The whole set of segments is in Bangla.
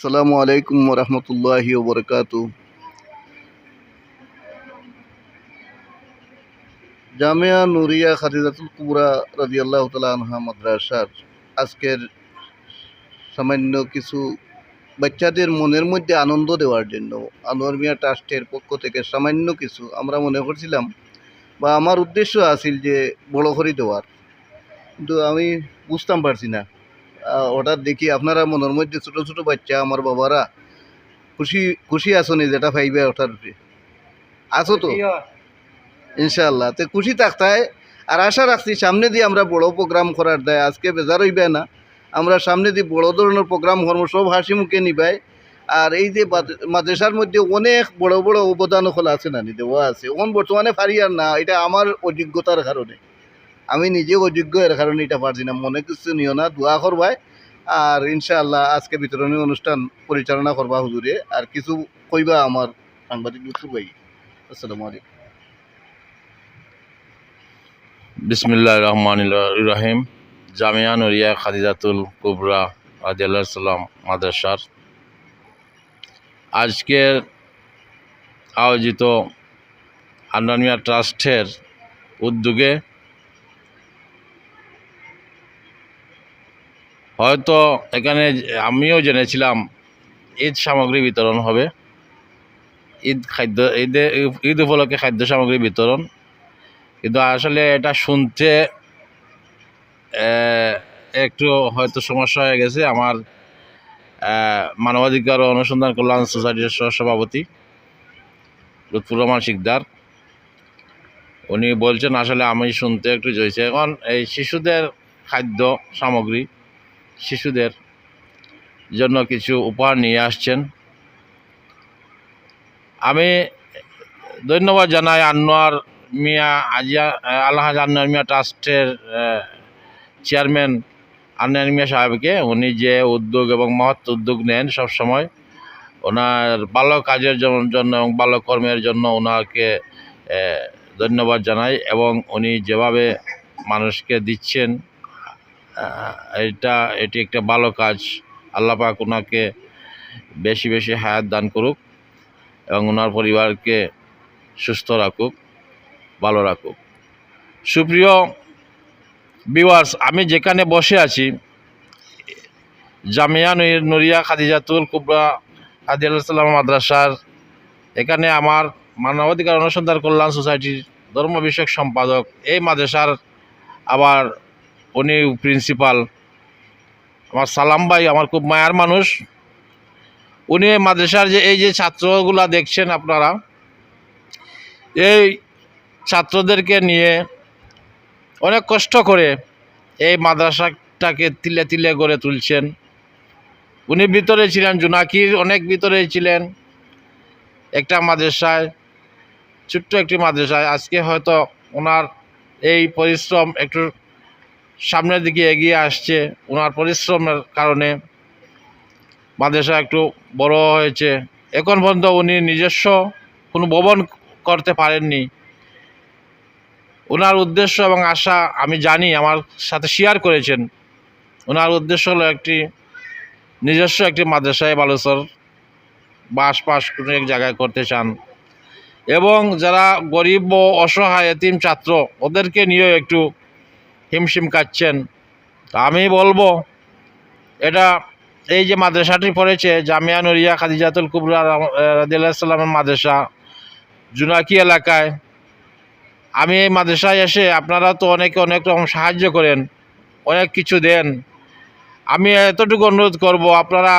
আসসালামু আলাইকুম রহমতুল্লাহি ওবরকাত। জামিয়া নুরিয়া খাদিজাতুল কুবরা রাদিয়াল্লাহু তাআলা আনহা মাদ্রাসার আজকের সামান্য কিছু বাচ্চাদের মনের মধ্যে আনন্দ দেওয়ার জন্য আনোয়ার মিয়া ট্রাস্টের পক্ষ থেকে সামান্য কিছু আমরা মনে করছিলাম বা আমার উদ্দেশ্য আছিল যে বড় করে দেওয়ার। কিন্তু আমি বুঝতাম পারছি না। হঠাৎ দেখি আপনারা মনের মধ্যে ছোটো ছোটো বাচ্চা আমার বাবারা। খুশি খুশি আছো নি যেটা পাইবে ওঠার উপরে? আছো তো? ইনশাল্লাহ তো খুশি থাকতায়। আর আশা রাখছি সামনে দিয়ে আমরা বড় প্রোগ্রাম করার দেয়। আজকে বেজার হইবে না। আমরা সামনে দিয়ে বড় ধরনের প্রোগ্রাম করব সব হাসি মুখে নিবাই। আর এই যে মাদ- মাদ্রাসার মধ্যে অনেক বড় বড় অবদান হল আছে না দেওয়া আছে। ওন বর্তমানে পারি আর না। এটা আমার অযোগ্যতার কারণে। আমি নিজেও অযোগ্য, এর কারণে এটা পারছি না। মনে কিছু নিও না, দোয়া করবাই। আর ইনশাআল্লাহ আজকে বিতরণী অনুষ্ঠান পরিচালনা করবা হুজুরে। আর কিছু কইবা আমার সাংবাদিক মিত্র ভাই। আসসালামু আলাইকুম। বিসমিল্লাহ রহমান রহিম। জামিয়া নরিয়া খাদিজাতুল কুবরা আদিয়াল্লাহ সাল্লাম মাদ্রাসার। আজকের আয়োজিত আন্দানিয়া ট্রাস্টের উদ্যোগে হয়তো এখানে আমিও জেনেছিলাম ঈদ সামগ্রী বিতরণ হবে। ঈদ খাদ্য, ঈদে, ঈদ উপলক্ষে খাদ্য সামগ্রী বিতরণ। কিন্তু আসলে এটা শুনতে একটু হয়তো সমস্যা হয়ে গেছে। আমার মানবাধিকার অনুসন্ধান কল্যাণ সোসাইটির সহসভাপতি লুৎফুর রহমান শিকদার। উনি বলছেন, আসলে আমি শুনতে একটু জয়েছে এখন এই শিশুদের খাদ্য সামগ্রী শিশুদের জন্য কিছু উপহার নিয়ে আসছেন। আমি ধন্যবাদ জানাই আনোয়ার মিয়া, আজিয়া, আলহাজ আনোয়ার মিয়া ট্রাস্টের চেয়ারম্যান আনোয়ার মিয়া সাহেবকে। উনি যে উদ্যোগ এবং মহৎ উদ্যোগ নেন সব সময় ওনার ভালো কাজের জন্য এবং ভালো কর্মের জন্য ওনাকে ধন্যবাদ জানাই এবং উনি যেভাবে মানুষকে দিচ্ছেন এটা, এটি একটা ভালো কাজ। আল্লাহ পাক ওনাকে বেশি বেশি হায়াত দান করুক এবং ওনার পরিবারকে সুস্থ রাখুক, ভালো রাখুক। সুপ্রিয় বিওয়ার্স আমি যেখানে বসে আছি, জামিয়া নুর- নুরিয়া খাদিজাতুল কুবরা আদিয়াল্লাম মাদ্রাসার, এখানে আমার মানবাধিকার অনুসন্ধান কল্যাণ সোসাইটির ধর্ম বিষয়ক সম্পাদক এই মাদ্রাসার আবার উনি প্রিন্সিপাল আমার সালাম ভাই আমার খুব মায়ার মানুষ। উনি মাদ্রাসার যে, এই যে ছাত্রগুলা দেখছেন আপনারা, এই ছাত্রদেরকে নিয়ে অনেক কষ্ট করে এই মাদ্রাসাটাকে তিলে তিলে গড়ে তুলছেন। উনি ভিতরে ছিলেন, জোনাকির অনেক ভিতরে ছিলেন। একটা মাদ্রাসায়, ছোট্ট একটি মাদ্রাসায়। আজকে হয়তো ওনার এই পরিশ্রম একটু সামনের দিকে এগিয়ে আসছে ওনার পরিশ্রমের কারণে। মাদ্রাসা একটু বড় হয়েছে। এখন পর্যন্ত উনি নিজস্ব কোনো ভবন করতে পারেননি। ওনার উদ্দেশ্য এবং আশা আমি জানি, আমার সাথে শেয়ার করেছেন। ওনার উদ্দেশ্য হলো একটি নিজস্ব একটি মাদ্রাসায় বালুচর বাস পাস কোনো এক জায়গায় করতে চান। এবং যারা গরিব ও অসহায় এতিম ছাত্র, ওদেরকে নিয়েও একটু হিমশিম কাটছেন আমি বলব, এটা এই যে মাদ্রাসাটি পড়েছে, জামিয়া নুরিয়া, খাদিজাতুল কুবরা রাদিল্লাহ সাল্লামের মাদ্রাসা, জুনাকি এলাকায়, আমি এই মাদ্রাসায় এসে আপনারা তো অনেকে অনেক রকম সাহায্য করেন, অনেক কিছু দেন। আমি এতটুকু অনুরোধ করব, আপনারা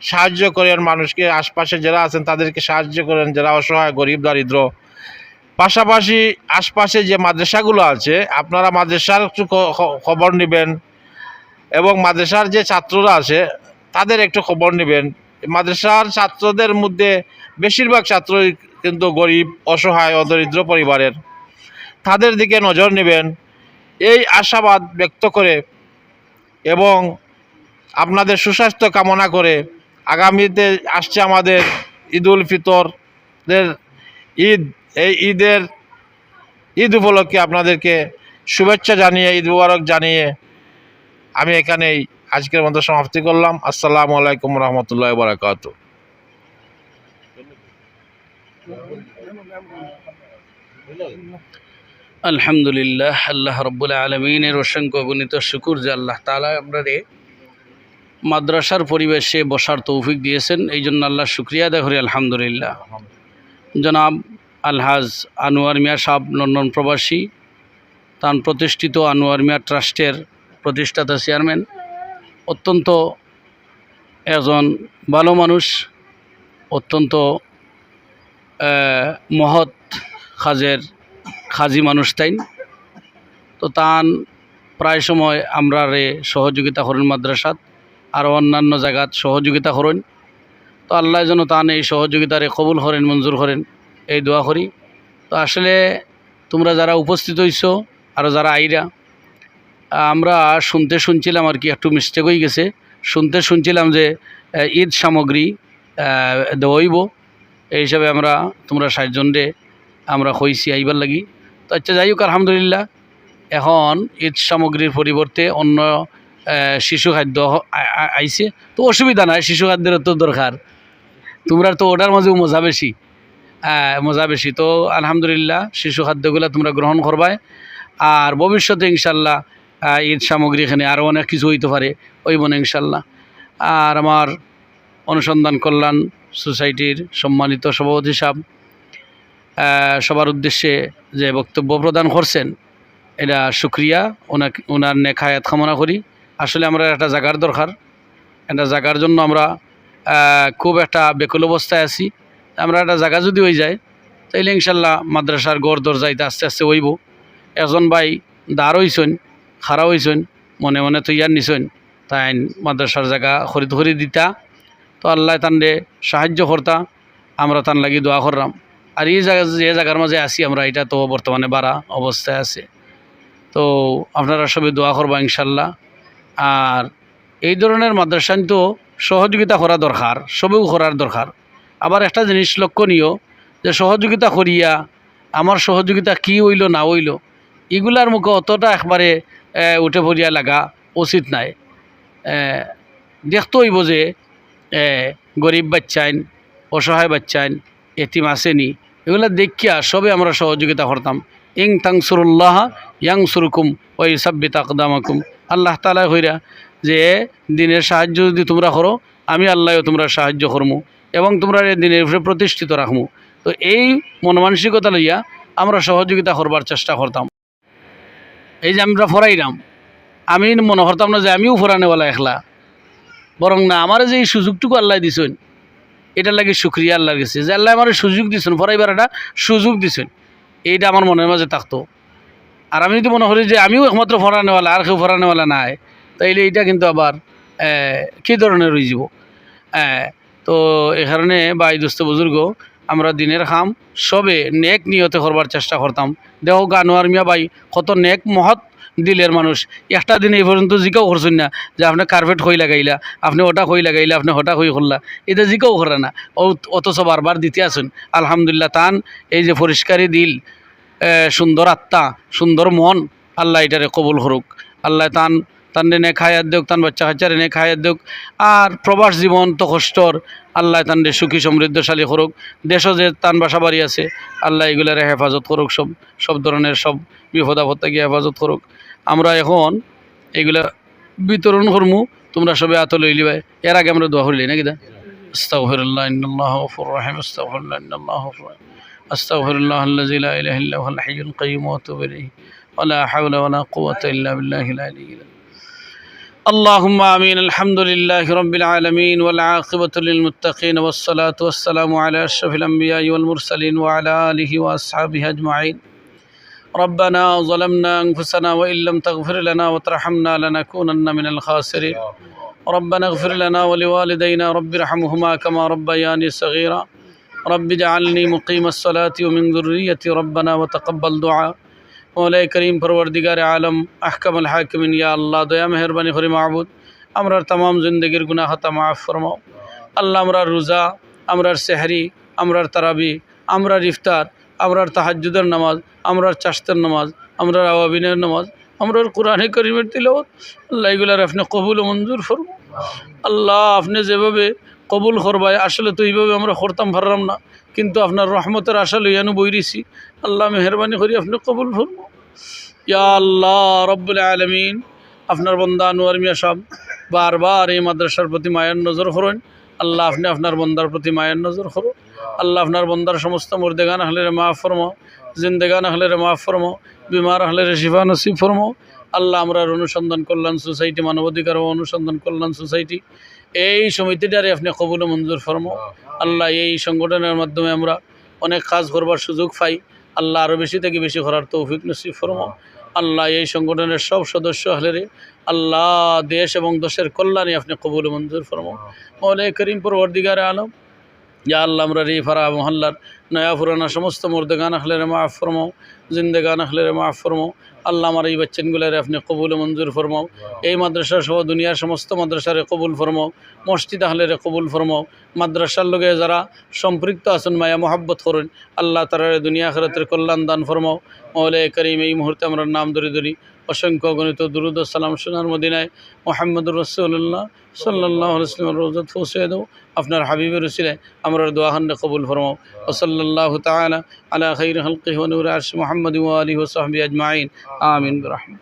সাহায্য করেন মানুষকে, আশপাশে যারা আছেন তাদেরকে সাহায্য করেন, যারা অসহায়, গরিব, দারিদ্র পাশাপাশি আশপাশে যে মাদ্রাসাগুলো আছে, আপনারা মাদ্রাসার একটু খবর নেবেন এবং মাদ্রাসার যে ছাত্ররা আছে, তাদের একটু খবর নেবেন। মাদ্রাসার ছাত্রদের মধ্যে বেশিরভাগ ছাত্রই কিন্তু গরিব, অসহায়, অদরিদ্র পরিবারের। তাদের দিকে নজর নেবেন। এই আশাবাদ ব্যক্ত করে এবং আপনাদের সুস্বাস্থ্য কামনা করে আগামীতে আসছে আমাদের ঈদ উল ফিতরের ঈদ। এই ঈদের ঈদ উপলক্ষে আপনাদেরকে শুভেচ্ছা জানিয়ে, ঈদ মুবারক জানিয়ে আমি এখানেই আজকের মতো সমাপ্তি করলাম। আসসালামু আলাইকুম রহমতুল্লাহ বারাকাত। আলহামদুলিল্লাহ, আল্লাহ রব্বুল আলমিনের অসংখ্য গণিত শুকুর যে আল্লাহ তালা আপনারে মাদ্রাসার পরিবেশে বসার তৌফিক দিয়েছেন। এই জন্য আল্লাহ শুক্রিয়া করি, আলহামদুলিল্লাহ। জনাব আলহাজ আনোয়ার মিয়া সাহ লন্ডন প্রবাসী, তান প্রতিষ্ঠিত আনোয়ার মিয়া ট্রাস্টের প্রতিষ্ঠাতা চেয়ারম্যান। অত্যন্ত একজন ভালো মানুষ, অত্যন্ত মহৎ খাজের খাজি মানুষ তাইন তো তান প্রায় সময় আমরা রে সহযোগিতা করেন মাদ্রাসাত, আর অন্যান্য জায়গাত সহযোগিতা করেন। তো আল্লাহ যেন তান এই সহযোগিতারে কবুল করেন, মঞ্জুর করেন। এই দোয়া করি। তো আসলে তোমরা যারা উপস্থিত হইছো, আর যারা আইরা, আমরা শুনতে শুনছিলাম আর কি, একটু মিস্টেক হয়ে গেছে। শুনতে শুনছিলাম যে ঈদ সামগ্রী দেওয়াইব। এই হিসাবে আমরা, তোমরা ষাটজন রে আমরা হইছি আইবার লাগি। তো আচ্ছা যাই হোক, আলহামদুলিল্লাহ। এখন ঈদ সামগ্রীর পরিবর্তে অন্য শিশু খাদ্য আইছে। তো অসুবিধা নাই, শিশু খাদ্যের তো দরকার। তোমরা তো ওটার মাঝেও মজা বেশি। মজা বেশি। তো আলহামদুলিল্লাহ, শিশু খাদ্যগুলো তোমরা গ্রহণ করবাই। আর ভবিষ্যতে ইনশাল্লাহ ঈদ সামগ্রী এখানে আরও অনেক কিছু হইতে পারে, ওই মনে ইনশাল্লাহ। আর আমার অনুসন্ধান কল্যাণ সোসাইটির সম্মানিত সভাপতি সাহেব সবার উদ্দেশ্যে যে বক্তব্য প্রদান করছেন, এটা সুক্রিয়া ওনাকে ওনার নেখায়াত কামনা করি। আসলে আমরা একটা জায়গার দরকার। একটা জায়গার জন্য আমরা খুব একটা বেকুল অবস্থায় আছি। আমরা একটা জায়গা যদি হয়ে যায়, তাইলে ইনশাল্লাহ মাদ্রাসার গড় দরজাইতে আস্তে আস্তে হইব। এজন ভাই দাঁড় হইছেন, খাড়া হইছেন, মনে মনে তো ইয়ার নিছেন, তাই মাদ্রাসার জায়গা খরিদ খরি দিতা। তো আল্লাহ তানরে সাহায্য করতা, আমরা তান লাগি দোয়া করলাম আর এই জায়গা যে জায়গার মাঝে আছি আমরা, এটা তো বর্তমানে বাড়া অবস্থায় আছে। তো আপনারা সবে দোয়া করবা ইনশাল্লাহ। আর এই ধরনের মাদ্রাসান তো সহযোগিতা করা দরকার, সবেও করার দরকার। আবার একটা জিনিস লক্ষণীয় যে সহযোগিতা করিয়া আমার সহযোগিতা কি হইল, না হইল, এগুলার মুখে অতটা একবারে উঠে পড়িয়া লাগা উচিত নাই। দেখতে হইব যে গরিব বাচ্চাইন, অসহায় বাচ্চাইন, এতিম আসেনি, এগুলো দেখিয়া সবে আমরা সহযোগিতা করতাম। ইং তাংসুরুল্লাহ ইয়াং সুরকুম ওই সাব্বিত আকদামাকুম। আল্লাহ তালা হইরা যে, দিনের সাহায্য যদি তোমরা করো, আমি আল্লাহও তোমরা সাহায্য করমু। এবং তোমরা দিনের উপরে প্রতিষ্ঠিত রাখমু। তো এই মন মানসিকতা লইয়া আমরা সহযোগিতা করবার চেষ্টা করতাম। এই যে আমরা ফরাইলাম আমি মনে করতাম না যে আমিও ফরানেওয়ালা একলা। বরং না, আমার যে এই সুযোগটুকু আল্লাহ দিছেন, এটার লাগে সুক্রিয়া আল্লাহর গেছে যে আল্লাহ আমার সুযোগ দিছেন, ফরাইবার একটা সুযোগ দিছেন। এইটা আমার মনের মাঝে থাকতো। আর আমি যদি মনে করি যে আমিও একমাত্র ফরানেওয়ালা, আর কেউ ফরানেওয়ালা নাই, তাইলে এইটা কিন্তু আবার কী ধরনের রয়ে যাব? তো এই কারণে এই দুস্থ বুজুর্গ আমরা দিনের খাম সবে নেক নিয়তে করবার চেষ্টা করতাম। দেহ গানোয়ার মিয়া বাই কত নেক মহৎ দিলের মানুষ। একটা দিন এই পর্যন্ত জিকাও করছেন না যে আপনি কার্পেট হই লাগাইলা আপনি ওটা হই লাগাইলা আপনি হটা হই করলা। এটা জিকাও করে না। অথচ বারবার দিতে আসুন আলহামদুলিল্লাহ তান এই যে পরিষ্কারী দিল এ, সুন্দর আত্মা সুন্দর মন আল্লাহ এটারে কবুল করুক। আল্লাহ তান তার রেনে খায়াত দেওক তান বাচ্চা কাচ্চা রেনে খায়াত দেওক আর প্রবাস জীবন তো কষ্টর। আল্লাহ তান সুখী, সমৃদ্ধশালী করুক। দেশও যে তান বাসা বাড়ি আছে, আল্লাহ এগুলার হেফাজত করুক সব সব ধরনের সব বিপদ আপদ থেকে হেফাজত করুক। আমরা এখন এগুলা বিতরণ করমু, তোমরা সবে আত লইলিবাই এর আগে আমরা দোয়া করলি, নাকি দা? আস্তাগফিরুল্লাহ, ইন্নাল্লাহ গফুর রহিম। আস্তাগফিরুল্লাহ, ইন্নাল্লাহ গফুর রহিম। আস্তাগফিরুল্লাহ, আল্লাযী اللهم آمين. الحمد لله رب العالمين والعاقبة للمتقين والصلاة والسلام على أشرف الأنبياء والمرسلين وعلى آله وأصحابه أجمعين. ربنا ظلمنا أنفسنا وإن لم تغفر لنا وترحمنا لنكونن من الخاسرين. ربنا اغفر لنا ولوالدينا رب ارحمهما كما ربياني صغيرا. رب اجعلني مقيم الصلاة ومن ذريتي ربنا وتقبل دعاء. মৌলাই করিম পরবর্দিগার আলম আহকাম আল হাকিমিন, ইয়া আল্লাহ, দয়া, মেহরবানি করি মাহবুদ। আমরার তামাম জিন্দগির গুনাহ খাতা মাফ ফরমাও। আল্লাহ আমরার রোজা, আমরার সেহারি, আমরার তারাবি, আমরার ইফতার, আমরার তাহাজ্জুদের নামাজ, আমরার চাষতের নামাজ, আমরার আওয়াবিনের নামাজ আমরা কোরআনে করিমের তিলবত আল্লাহ এগুলার আপনি কবুল মঞ্জুর ফরম আল্লাহ আপনি যেভাবে কবুল করবাই আসলে তো এইভাবে আমরা করতাম, পারলাম না। কিন্তু আপনার রহমতের আশা লইয়ানো বইরিছি। আল্লাহ মেহরবানি করি আপনি কবুল ফরম ইয়া আল্লাহ, রব্বুল আলমিন। আপনার বন্দা আনোয়ার মিয়া সাহেব, বারবার এই মাদ্রাসার প্রতি মায়ের নজর করুন। আল্লাহ আপনি আপনার বন্দার প্রতি মায়ের নজর করুন। আল্লাহ আপনার বন্দার সমস্ত মুর্দেগান আহলের মাফ ফরমাও জিন্দেগান আহলের মাফ ফরমাও বিমার আহলের শিফা নসিব ফরমাও আল্লাহ আমরা অনুসন্ধান কল্যাণ সোসাইটি, মানবাধিকার অনুসন্ধান কল্যাণ সোসাইটি, এই সমিতিটারে আপনি কবুল মঞ্জুর ফরমাও আল্লাহ এই সংগঠনের মাধ্যমে আমরা অনেক কাজ করবার সুযোগ পাই। আল্লাহ আরও বেশি থেকে বেশি করার তৌফিক নসিব ফরমাও। আল্লাহ এই সংগঠনের সব সদস্য হলেরে আল্লাহ দেশ এবং দেশের কল্যাণে আপনি কবুল মঞ্জুর ফরমাও। মৌলাই করিম পরবর্দিগারে আলম, ইয়া আল্লাহ আমরা রে ফারা মহল্লার নয়া পুরানা সমস্ত মুর্দেগান আখলের মাফ ফরমাও জিন্দেগান আখলের মাফ ফরমাও। আল্লাহ আমার এই বাচ্চানগুলারে আপনি কবুল মঞ্জুর ফরমাও। এই মাদ্রাসা সহ দুনিয়ার সমস্ত মাদ্রাসারে কবুল ফরমাও, মসজিদ আহলেরে কবুল ফরমাও। মাদ্রাসার লগে যারা সম্পৃক্ত আছেন মায়া মোহাব্বত করুন, আল্লাহ তারারে দুনিয়া আখরাতের কল্যাণ দান ফরমাও। মৌলাই করিম এই মুহূর্তে আমরা নাম ধরে ধরি, অসংখ্য গণিত দুরুদ সালাম সোনার মদিনায় মোহাম্মদুর রসুল্লাহ সাল্লাহ রোজত দেও আপনার হাবিবের রসিলায় আমরা দোয়াহান্ডে কবুল ফরমাও। الله تعالى على خير خلقه ونور عرش محمد وآله وصحبه أجمعين آمين برحمه